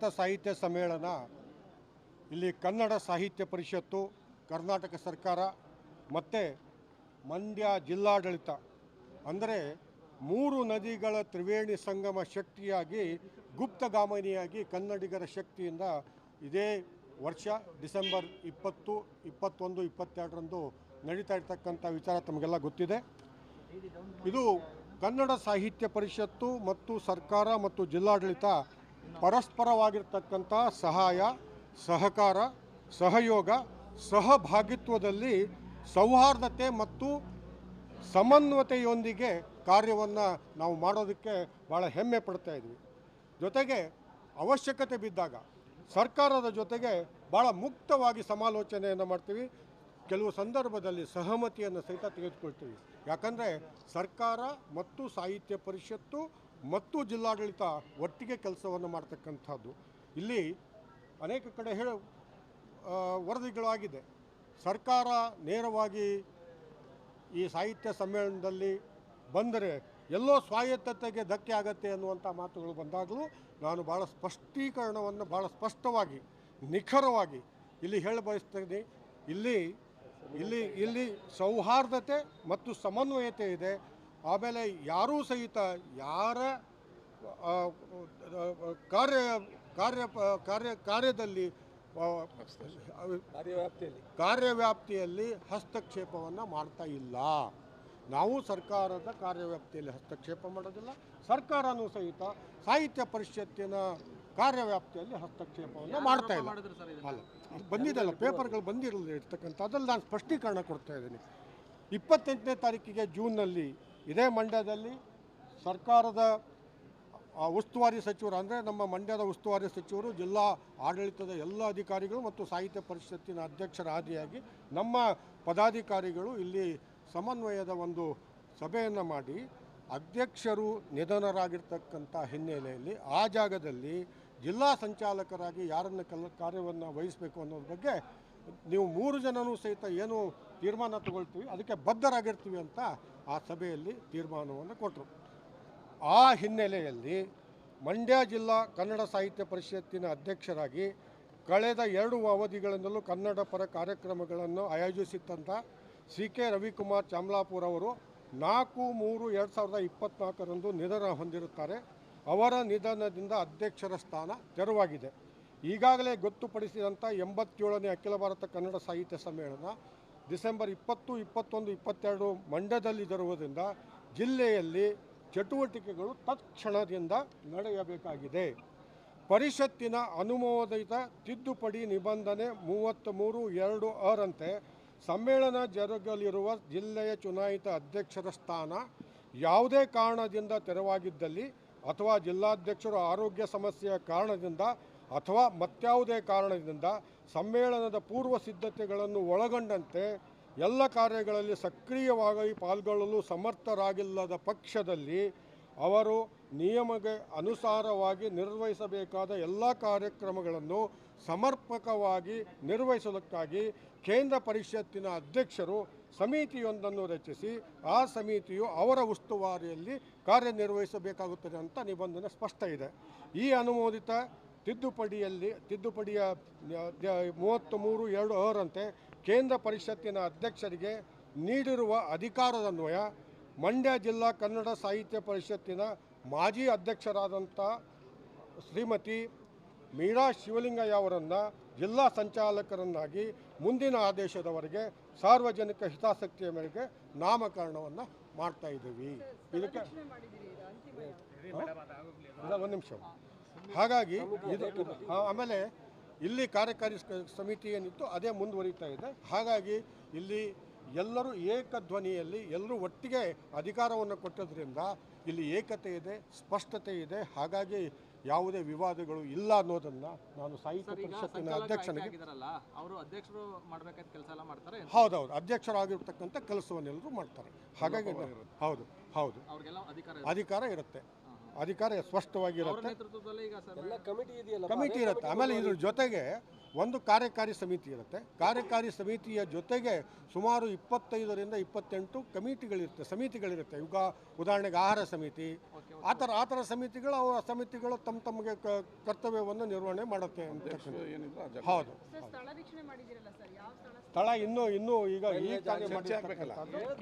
ಭಾರತ ಸಾಹಿತ್ಯ ಸಮ್ಮೇಳನ, ಇಲ್ಲಿ ಕನ್ನಡ ಸಾಹಿತ್ಯ ಪರಿಷತ್ತು, ಕರ್ನಾಟಕ ಸರ್ಕಾರ ಮತ್ತು ಮಂಡ್ಯ ಜಿಲ್ಲಾಡಳಿತ. ಅಂದರೆ ಮೂರು ನದಿಗಳ ತ್ರಿವೇಣಿ ಸಂಗಮ ಶಕ್ತಿಯಾಗಿ ಗುಪ್ತಗಾಮಿನಿಯಾಗಿ ಕನ್ನಡಿಗರ ಶಕ್ತಿಯಿಂದ ಇದೇ ವರ್ಷ ಡಿಸೆಂಬರ್ ಇಪ್ಪತ್ತು, ಇಪ್ಪತ್ತೊಂದು, ಇಪ್ಪತ್ತೆರಡರಂದು ನಡೀತಾ ಇರ್ತಕ್ಕಂಥ ವಿಚಾರ ತಮಗೆಲ್ಲ ಗೊತ್ತಿದೆ. ಇದು ಕನ್ನಡ ಸಾಹಿತ್ಯ ಪರಿಷತ್ತು ಮತ್ತು ಸರ್ಕಾರ ಮತ್ತು ಜಿಲ್ಲಾಡಳಿತ ಪರಸ್ಪರವಾಗಿರ್ತಕ್ಕಂಥ ಸಹಾಯ, ಸಹಕಾರ, ಸಹಯೋಗ, ಸಹಭಾಗಿತ್ವದಲ್ಲಿ ಸೌಹಾರ್ದತೆ ಮತ್ತು ಸಮನ್ವತೆಯೊಂದಿಗೆ ಕಾರ್ಯವನ್ನು ನಾವು ಮಾಡೋದಕ್ಕೆ ಭಾಳ ಹೆಮ್ಮೆ ಪಡ್ತಾ ಇದ್ವಿ. ಜೊತೆಗೆ ಅವಶ್ಯಕತೆ ಬಿದ್ದಾಗ ಸರ್ಕಾರದ ಜೊತೆಗೆ ಭಾಳ ಮುಕ್ತವಾಗಿ ಸಮಾಲೋಚನೆಯನ್ನು ಮಾಡ್ತೀವಿ. ಕೆಲವು ಸಂದರ್ಭದಲ್ಲಿ ಸಹಮತಿಯನ್ನು ಸಹಿತ ತೆಗೆದುಕೊಳ್ತೀವಿ. ಯಾಕಂದರೆ ಸರ್ಕಾರ ಮತ್ತು ಸಾಹಿತ್ಯ ಪರಿಷತ್ತು ಮತ್ತು ಜಿಲ್ಲಾಡಳಿತ ಒಟ್ಟಿಗೆ ಕೆಲಸವನ್ನು ಮಾಡ್ತಕ್ಕಂಥದ್ದು. ಇಲ್ಲಿ ಅನೇಕ ಕಡೆ ಹೇಳ ವರದಿಗಳಾಗಿದೆ. ಸರ್ಕಾರ ನೇರವಾಗಿ ಈ ಸಾಹಿತ್ಯ ಸಮ್ಮೇಳನದಲ್ಲಿ ಬಂದರೆ ಎಲ್ಲೋ ಸ್ವಾಯತ್ತತೆಗೆ ಧಕ್ಕೆ ಆಗತ್ತೆ ಅನ್ನುವಂಥ ಮಾತುಗಳು ಬಂದಾಗಲೂ ನಾನು ಭಾಳ ಸ್ಪಷ್ಟೀಕರಣವನ್ನು ಭಾಳ ಸ್ಪಷ್ಟವಾಗಿ, ನಿಖರವಾಗಿ ಇಲ್ಲಿ ಹೇಳ ಬಯಸ್ತೇನೆ. ಇಲ್ಲಿ ಇಲ್ಲಿ ಇಲ್ಲಿ ಸೌಹಾರ್ದತೆ ಮತ್ತು ಸಮನ್ವಯತೆ ಇದೆ. ಆಮೇಲೆ ಯಾರೂ ಸಹಿತ ಯಾರ ಕಾರ್ಯ ಕಾರ್ಯ ಕಾರ್ಯ ಕಾರ್ಯದಲ್ಲಿ ಕಾರ್ಯವ್ಯಾಪ್ತಿಯಲ್ಲಿ. ಕಾರ್ಯವ್ಯಾಪ್ತಿಯಲ್ಲಿ ಹಸ್ತಕ್ಷೇಪವನ್ನು ಮಾಡ್ತಾ ಇಲ್ಲ. ನಾವು ಸರ್ಕಾರದ ಕಾರ್ಯವ್ಯಾಪ್ತಿಯಲ್ಲಿ ಹಸ್ತಕ್ಷೇಪ ಮಾಡೋದಿಲ್ಲ. ಸರ್ಕಾರನೂ ಸಹಿತ ಸಾಹಿತ್ಯ ಪರಿಷತ್ತಿನ ಕಾರ್ಯವ್ಯಾಪ್ತಿಯಲ್ಲಿ ಹಸ್ತಕ್ಷೇಪವನ್ನು ಮಾಡ್ತಾ ಇಲ್ಲ. ಅಲ್ಲ ಬಂದಿದ್ದಲ್ಲ ಬಂದಿದೆಲ್ಲ ಪೇಪರ್ಗಳು ಬಂದಿರಲಿ ಇರ್ತಕ್ಕಂಥ ಅದ್ರಲ್ಲಿ ನಾನು ಸ್ಪಷ್ಟೀಕರಣ ಕೊಡ್ತಾ ಇದ್ದೀನಿ. ಇಪ್ಪತ್ತೆಂಟನೇ ತಾರೀಕಿಗೆ ಜೂನ್ನಲ್ಲಿ ಇದೇ ಮಂಡ್ಯದಲ್ಲಿ ಸರ್ಕಾರದ ಉಸ್ತುವಾರಿ ಸಚಿವರು, ಅಂದರೆ ನಮ್ಮ ಮಂಡ್ಯದ ಉಸ್ತುವಾರಿ ಸಚಿವರು, ಜಿಲ್ಲಾ ಆಡಳಿತದ ಎಲ್ಲ ಅಧಿಕಾರಿಗಳು ಮತ್ತು ಸಾಹಿತ್ಯ ಪರಿಷತ್ತಿನ ಅಧ್ಯಕ್ಷರಾದಿಯಾಗಿ ನಮ್ಮ ಪದಾಧಿಕಾರಿಗಳು ಇಲ್ಲಿ ಸಮನ್ವಯದ ಒಂದು ಸಭೆಯನ್ನು ಮಾಡಿ ಅಧ್ಯಕ್ಷರು ನಿಧನರಾಗಿರ್ತಕ್ಕಂಥ ಹಿನ್ನೆಲೆಯಲ್ಲಿ ಆ ಜಾಗದಲ್ಲಿ ಜಿಲ್ಲಾ ಸಂಚಾಲಕರಾಗಿ ಯಾರನ್ನು ಕಲ, ಕಾರ್ಯವನ್ನು ವಹಿಸಬೇಕು ಅನ್ನೋದ್ರ ಬಗ್ಗೆ ನೀವು ಮೂರು ಜನನೂ ಸಹಿತ ಏನು ತೀರ್ಮಾನ ತಗೊಳ್ತೀವಿ, ಅದಕ್ಕೆ ಬದ್ಧರಾಗಿರ್ತೀವಿ ಅಂತ ಆ ಸಭೆಯಲ್ಲಿ ತೀರ್ಮಾನವನ್ನು ಕೊಟ್ಟರು. ಆ ಹಿನ್ನೆಲೆಯಲ್ಲಿ ಮಂಡ್ಯ ಜಿಲ್ಲಾ ಕನ್ನಡ ಸಾಹಿತ್ಯ ಪರಿಷತ್ತಿನ ಅಧ್ಯಕ್ಷರಾಗಿ ಕಳೆದ ಎರಡು ಅವಧಿಗಳಿಂದಲೂ ಕನ್ನಡ ಪರ ಕಾರ್ಯಕ್ರಮಗಳನ್ನು ಆಯೋಜಿಸಿದ್ದಂಥ ಸಿ ಕೆ ರವಿಕುಮಾರ್ ಚಾಮ್ಲಾಪುರ ಅವರು ನಾಲ್ಕು, ಮೂರು, ಎರಡು ಸಾವಿರದ ಇಪ್ಪತ್ತ್ನಾಲ್ಕರಂದು ನಿಧನ ಹೊಂದಿರುತ್ತಾರೆ. ಅವರ ನಿಧನದಿಂದ ಅಧ್ಯಕ್ಷರ ಸ್ಥಾನ ತೆರವಾಗಿದೆ. ಈಗಾಗಲೇ ಗೊತ್ತುಪಡಿಸಿದಂಥ ಎಂಬತ್ತೇಳನೇ ಅಖಿಲ ಭಾರತ ಕನ್ನಡ ಸಾಹಿತ್ಯ ಸಮ್ಮೇಳನ ಡಿಸೆಂಬರ್ ಇಪ್ಪತ್ತು, ಇಪ್ಪತ್ತೊಂದು, ಇಪ್ಪತ್ತೆರಡು ಮಂಡ್ಯದಲ್ಲಿ ಜರುವುದರಿಂದ ಜಿಲ್ಲೆಯಲ್ಲಿ ಚಟುವಟಿಕೆಗಳು ತತ್ಕ್ಷಣದಿಂದ ನಡೆಯಬೇಕಾಗಿದೆ. ಪರಿಷತ್ತಿನ ಅನುಮೋದಿತ ತಿದ್ದುಪಡಿ ನಿಬಂಧನೆ ಮೂವತ್ತ್ಮೂರು, ಎರಡು, ಆರಂತೆ ಸಮ್ಮೇಳನ ಜರುಗಲಿರುವ ಜಿಲ್ಲೆಯ ಚುನಾಯಿತ ಅಧ್ಯಕ್ಷರ ಸ್ಥಾನ ಯಾವುದೇ ಕಾರಣದಿಂದ ತೆರವಾಗಿದ್ದಲ್ಲಿ ಅಥವಾ ಜಿಲ್ಲಾಧ್ಯಕ್ಷರು ಆರೋಗ್ಯ ಸಮಸ್ಯೆಯ ಕಾರಣದಿಂದ ಅಥವಾ ಮತ್ಯಾವುದೇ ಕಾರಣದಿಂದ ಸಮ್ಮೇಳನದ ಪೂರ್ವ ಸಿದ್ಧತೆಗಳನ್ನು ಒಳಗೊಂಡಂತೆ ಎಲ್ಲ ಕಾರ್ಯಗಳಲ್ಲಿ ಸಕ್ರಿಯವಾಗಿ ಪಾಲ್ಗೊಳ್ಳಲು ಸಮರ್ಥರಾಗಿಲ್ಲದ ಪಕ್ಷದಲ್ಲಿ ಅವರು ನಿಯಮಗೆ ಅನುಸಾರವಾಗಿ ನಿರ್ವಹಿಸಬೇಕಾದ ಎಲ್ಲ ಕಾರ್ಯಕ್ರಮಗಳನ್ನು ಸಮರ್ಪಕವಾಗಿ ನಿರ್ವಹಿಸುವುದಕ್ಕಾಗಿ ಕೇಂದ್ರ ಪರಿಷತ್ತಿನ ಅಧ್ಯಕ್ಷರು ಸಮಿತಿಯೊಂದನ್ನು ರಚಿಸಿ ಆ ಸಮಿತಿಯು ಅವರ ಉಸ್ತುವಾರಿಯಲ್ಲಿ ಕಾರ್ಯನಿರ್ವಹಿಸಬೇಕಾಗುತ್ತದೆ ಅಂತ ನಿಬಂಧನೆ ಸ್ಪಷ್ಟ ಇದೆ. ಈ ಅನುಮೋದಿತ ತಿದ್ದುಪಡಿಯಲ್ಲಿ ತಿದ್ದುಪಡಿಯ ಮೂವತ್ತ್ ಮೂರು ಎರಡು ಅವರಂತೆ ಕೇಂದ್ರ ಪರಿಷತ್ತಿನ ಅಧ್ಯಕ್ಷರಿಗೆ ನೀಡಿರುವ ಅಧಿಕಾರದನ್ವಯ ಮಂಡ್ಯ ಜಿಲ್ಲಾ ಕನ್ನಡ ಸಾಹಿತ್ಯ ಪರಿಷತ್ತಿನ ಮಾಜಿ ಅಧ್ಯಕ್ಷರಾದಂಥ ಶ್ರೀಮತಿ ಮೀರಾ ಶಿವಲಿಂಗಯ್ಯ ಅವರನ್ನು ಜಿಲ್ಲಾ ಸಂಚಾಲಕರನ್ನಾಗಿ ಮುಂದಿನ ಆದೇಶದವರೆಗೆ ಸಾರ್ವಜನಿಕ ಹಿತಾಸಕ್ತಿಯ ಮೇರೆಗೆ ನಾಮಕರಣವನ್ನು ಮಾಡ್ತಾ ಇದ್ದೀವಿ. ಇದಕ್ಕೆ ಒಂದು ನಿಮಿಷ. ಹಾಗಾಗಿ ಇದು ಆಮೇಲೆ ಇಲ್ಲಿ ಕಾರ್ಯಕಾರಿ ಸ- ಸಮಿತಿ ಏನಿತ್ತು ಅದೇ ಮುಂದುವರಿತಾ ಇದೆ. ಹಾಗಾಗಿ ಇಲ್ಲಿ ಎಲ್ಲರೂ ಏಕಧ್ವನಿಯಲ್ಲಿ ಎಲ್ಲರೂ ಒಟ್ಟಿಗೆ ಅಧಿಕಾರವನ್ನು ಕೊಟ್ಟದ್ರಿಂದ ಇಲ್ಲಿ ಏಕತೆ ಇದೆ ಸ್ಪಷ್ಟತೆ ಇದೆ. ಹಾಗಾಗಿ ಯಾವುದೇ ವಿವಾದಗಳು ಇಲ್ಲ ಅನ್ನೋದನ್ನು ನಾನು ಸಾಹಿತ್ಯ ಪರಿಷತ್ತಿನ ಅಧ್ಯಕ್ಷನಿಗೆ ಅವರು ಅಧ್ಯಕ್ಷರು ಮಾಡಬೇಕಾದ ಕೆಲಸ ಎಲ್ಲ ಮಾಡ್ತಾರೆ ಹೌದೌದು ಅಧ್ಯಕ್ಷರಾಗಿರ್ತಕ್ಕಂಥ ಕೆಲಸವನ್ನೆಲ್ಲರೂ ಮಾಡ್ತಾರೆ. ಹಾಗಾಗಿ ಹೌದು ಹೌದು. ಅವ್ರಿಗೆಲ್ಲ ಅಧಿಕಾರ ಅಧಿಕಾರ ಇರುತ್ತೆ. ಅಧಿಕಾರ ಸ್ಪಷ್ಟವಾಗಿರುತ್ತೆ. ನೇತೃತ್ವದಲ್ಲಿ ಈಗ ಸರ್ ಎಲ್ಲ ಕಮಿಟಿ ಇದೆಯಲ್ಲ ಕಮಿಟಿ ಇರುತ್ತೆ. ಆಮೇಲೆ ಇದ್ರ ಜೊತೆಗೆ ಒಂದು ಕಾರ್ಯಕಾರಿ ಸಮಿತಿ ಇರುತ್ತೆ. ಕಾರ್ಯಕಾರಿ ಸಮಿತಿಯ ಜೊತೆಗೆ ಸುಮಾರು ಇಪ್ಪತ್ತೈದರಿಂದ ಇಪ್ಪತ್ತೆಂಟು ಕಮಿಟಿಗಳಿರುತ್ತೆ ಸಮಿತಿಗಳಿರುತ್ತೆ. ಈಗ ಉದಾಹರಣೆಗೆ ಆಹಾರ ಸಮಿತಿ. ಆ ಥರ ಆ ಥರ ಸಮಿತಿಗಳು ಅವರ ಸಮಿತಿಗಳು ತಮ್ಮ ತಮಗೆ ಕ- ಕರ್ತವ್ಯವನ್ನು ನಿರ್ವಹಣೆ ಮಾಡುತ್ತೆ ಅಂತ ಹೌದು. ಸರ್ ಸ್ಥಳ ಇನ್ನೂ ಇನ್ನೂ ಈಗ ಈ ಕಾರ್ಯ ಮಾಡಿರ್ತಕ್ಕಂಥದ್ದು.